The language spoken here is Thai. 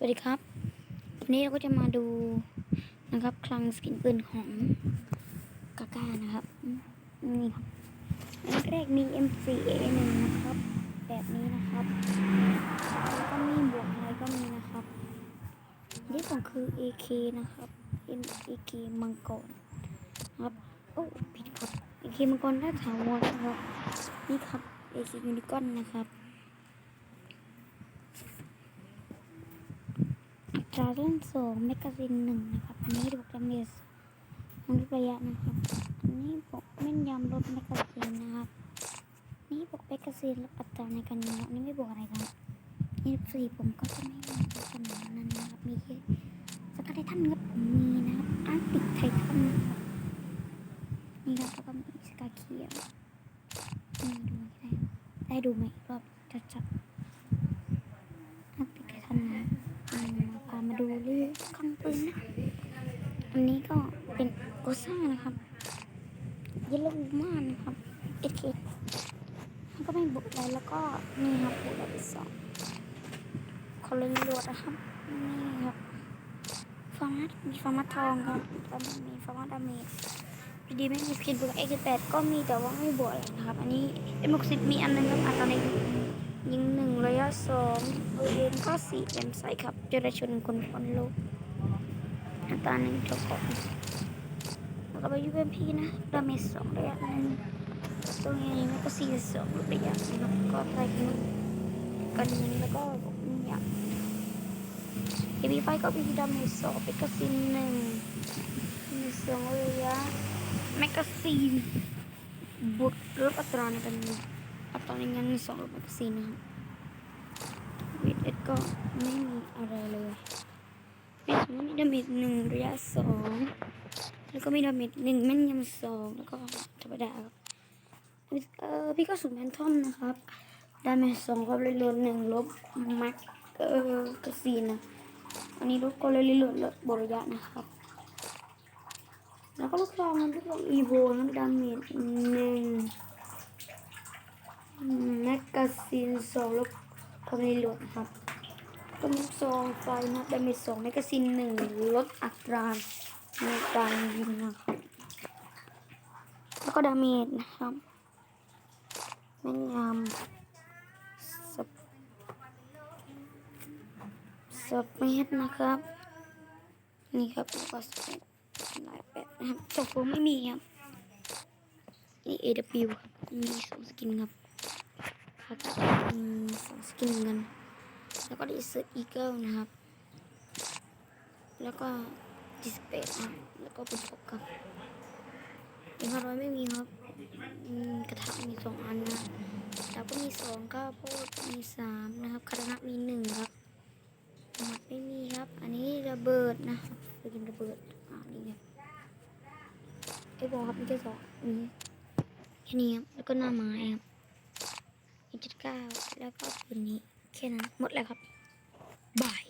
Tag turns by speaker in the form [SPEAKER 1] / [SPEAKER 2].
[SPEAKER 1] สวัสดีครับ วันนี้เราก็จะมาดูนะครับ คลังสกินปืนของกาก้านะครับ นี่ครับ อันแรกมี M4A1 นะครับ แบบนี้นะครับ แล้วก็มีบวกอะไรก็มีนะครับอันที่สองคือ AK นะครับ M AK มังกรนะครับ โอ้ผิดครับ AK มังกรด้าถาวรนะครับ นี่ครับ AK Unicorn นะครับ อั ตราเล่นสองแมกกาซีนหนึ่งนะครับ อันนี้ดูกดาเมจของทุกระยะนะครับ อันนี้บอกแม่นยำลดแมกกาซีนนะครับ นี่บอกแมกกาซีนลดอัตราในการยิงอันนี้ไม่บอกอะไรครับนี่สี่ผมก็จะไม่มีขนาดนั้นนะครับ มีแค่สกัดไททันครับผมมีนะครับอาร์ติกไททันนะครับนี่ครับแล้วก็มีสกาเคียวนี่ดูได้ ได้ดูไหมรอบชัดๆอาร์ติกไททันนะ อืมพามาดูเรื่องข้างปืนนะ อั นี้ก็เป็นโกซ่านะครับเยลโลมานะครับเอ็กเอ็กมันก็ไม่บุกอะไรแล้วก็นี่ครับบุกแบบสองคอลเลนโรดนะครับนี่ครับฟาร์มัสมีฟาร์มัสทองครับแล้วมีฟาร์มัสดาเมจพีดีไม่มีพิษบวกเอ็กแปดก็มีแต่ว่าไม่บวกอะไรนะครับ อันนี้เอ็มหกสิบมีอันหนึงครับอันตอนนี้ยิงหนึ่งระยะสองริเวณข้อสี่เต็มใส่ครับเจรชนคนพ้นโลก อัตราหนึ่งจบก่อนแล้วก็ไปยูเอ็มพีนะดาเมจสองระยะหนึ่งตรงนี้มันก็สี่สองระยะนะครับก็ไล่กันยิงแล้วก็บอกเนี่ยเอพีไฟก็มีดาเมจสองเป็นกระสินหนึ่งมีสองระยะแมกกาซีนบวกลดอัตราในการยิงอัตอนนี้ยังมีสองแมกกาซีนนะครับวีดเอ็ดก็ไม่มีอะไรเลย มีสมมติมีดาเมจหนึ่งระยะสองแล้วก็มีดาเมจหนึ่งแม่นยำสองแล้วก็ธรรมดาครับเออพี่ก็สูงแพนทอมนะครับดาเมจสองก็เลยลดหนึ่งลบแม็กเออกาซีนะอันนี้ลบก็เลยลดลดบระยะนะครับ แล้วก็ลูกซองมันลูกซองอีโวนะดาเมจหนึ่งแม็กกาซีนสองล้วก็มีหลวดครับ ก็มีซองไฟนะดาเมจสองแมกกาซีนหนึ่งลดอัตราในการยิงนะครับแล้วก็ดาเมจนะครับแม่นยำสเปสเปดนะครับ นี่ครับแล้วก็สเปดลายแปดนะครับจบผมไม่มีครับนี่ AW ครับมีสองสกินครับแล้วก็มีสองสกินกัน แล้วก็ดีเซอร์อีเกิลนะครับ แล้วก็ดิสเปดนะครับแล้วก็เป็นพกครับเอ็มร้อยไม่มีครับกระทะมีสองอันนะแล้วก็มีสองข้าวโพดมีสามนะครับคาระมีหนึ่งครับหมัดไม่มีครับ อันนี้ระเบิดนะครับไปกินระเบิดอ่านี่ครับไอ้บอกครับมีแค่สองนี้แค่นี้ครับแล้วก็หน้าไม้ครับอีกจุดเก้าแล้วก็ปืนนี้ แค่นั้นหมดแล้วครับบาย